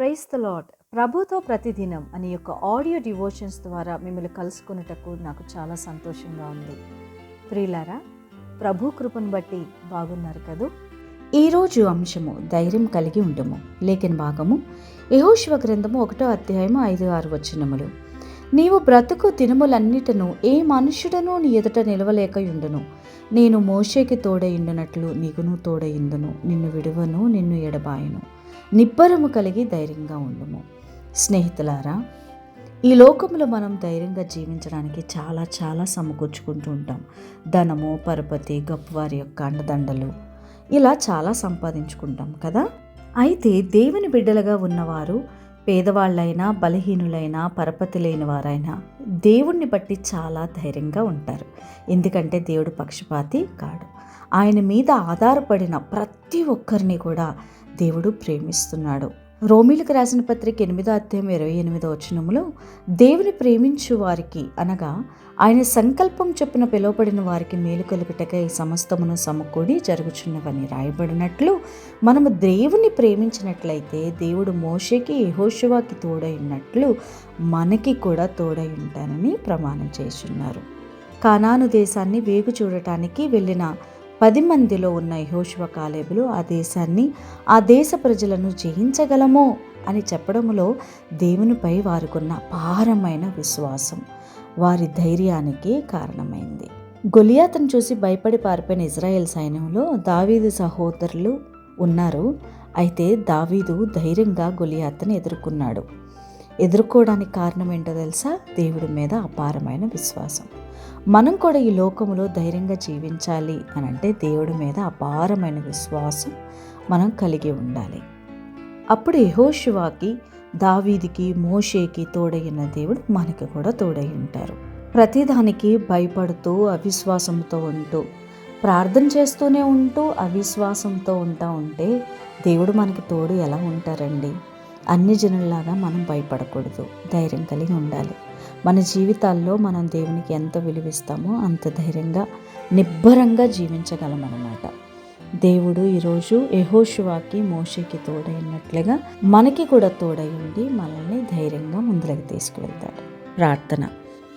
Price the lord ప్రభుతో ప్రతిదినం అనే యొక్క ఆడియో డివోషన్స్ ద్వారా మిమ్మల్ని కలుసుకున్నటకు నాకు చాలా సంతోషంగా ఉంది. ప్రియులారా ప్రభు కృపను బట్టి బాగున్నారు కదూ? ఈరోజు అంశము ధైర్యం కలిగి ఉండము. లేఖన భాగము యహోశివ గ్రంథము ఒకటో అధ్యాయము ఐదు ఆరు వచనములు. నీవు బ్రతుకు దినములన్నిటను ఏ మనుష్యుడను నీ ఎదుట నిలవలేక ఉండును నేను మోషేకి తోడయిండునట్లు నీకును తోడయిందును నిన్ను విడువను నిన్ను ఎడబాయను. నిబ్బరము కలిగి ధైర్యంగా ఉండము. స్నేహితులారా ఈ లోకంలో మనం ధైర్యంగా జీవించడానికి చాలా చాలా సమకూర్చుకుంటూ ఉంటాం. ధనము పరపతి గొప్పవారి యొక్క అండదండలు ఇలా చాలా సంపాదించుకుంటాం కదా? అయితే దేవుని బిడ్డలుగా ఉన్నవారు పేదవాళ్ళైనా బలహీనులైనా పరపతి లేని వారైనా దేవుణ్ణి బట్టి చాలా ధైర్యంగా ఉంటారు. ఎందుకంటే దేవుడు పక్షపాతి కాడు. ఆయన మీద ఆధారపడిన ప్రతి ఒక్కరిని కూడా దేవుడు ప్రేమిస్తున్నాడు. రోమిలకు రాసిన పత్రిక ఎనిమిదో అధ్యాయం ఇరవై ఎనిమిదో వచనములో దేవుని ప్రేమించు వారికి అనగా ఆయన సంకల్పం చొప్పున పిలువబడిన వారికి మేలు కలుగుటకై సమస్తమును సమకూడి జరుగుచున్నవని రాయబడినట్లు మనము దేవుని ప్రేమించినట్లయితే దేవుడు మోషకి యహోషువాకి తోడై ఉన్నట్లు మనకి కూడా తోడై ఉంటానని ప్రమాణం చేస్తున్నారు. కానాను దేశాన్ని వేగు చూడటానికి వెళ్ళిన పది మందిలో ఉన్న యహోశివ కాలేబులు ఆ దేశాన్ని ఆ దేశ ప్రజలను జయించగలమో అని చెప్పడంలో దేవునిపై వారికున్న అపారమైన విశ్వాసం వారి ధైర్యానికి కారణమైంది. గొలియాతను చూసి భయపడి పారిపోయిన ఇజ్రాయెల్ సైన్యంలో దావీదు సహోదరులు ఉన్నారు. అయితే దావీదు ధైర్యంగా గొలియాతను ఎదుర్కొన్నాడు. ఎదుర్కోవడానికి కారణం ఏంటో తెలుసా? దేవుడి మీద అపారమైన విశ్వాసం. మనం కూడా ఈ లోకంలో ధైర్యంగా జీవించాలి అని అంటే దేవుడి మీద అపారమైన విశ్వాసం మనం కలిగి ఉండాలి. అప్పుడు యహోశివాకి దావీదికి మోషేకి తోడైన దేవుడు మనకి కూడా తోడై ఉంటారు. ప్రతిదానికి భయపడుతూ అవిశ్వాసంతో ఉంటూ ప్రార్థన చేస్తూనే ఉంటూ అవిశ్వాసంతో ఉంటా ఉంటే దేవుడు మనకి తోడు ఎలా ఉంటారండి? అన్ని జనుల్లాగా మనం భయపడకూడదు. ధైర్యం కలిగి ఉండాలి. మన జీవితాల్లో మనం దేవునికి ఎంత విలువిస్తామో అంత ధైర్యంగా నిబ్బరంగా జీవించగలం అన్నమాట దేవుడు ఈరోజు యహోషువాకి మోషకి తోడైనట్లుగా మనకి కూడా తోడై ఉండి మనల్ని ధైర్యంగా ముందులకు తీసుకువెళ్తాడు. ప్రార్థన.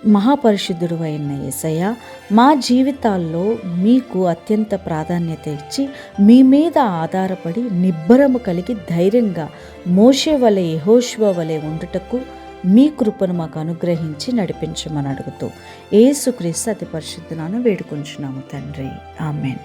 మహాపరిశుద్ధుడు అయిన యేసయ్య మా జీవితాల్లో మీకు అత్యంత ప్రాధాన్యత ఇచ్చి మీ మీద ఆధారపడి నిబ్బరము కలిగి ధైర్యంగా మోషే వలె యహోష్వ వలె ఉండుటకు మీ కృపను మాకు అనుగ్రహించి నడిపించమని అడుగుతూ ఏసుక్రీస్తు అతి పరిశుద్ధనాను వేడుకుంటున్నాము తండ్రి. ఆమెన్.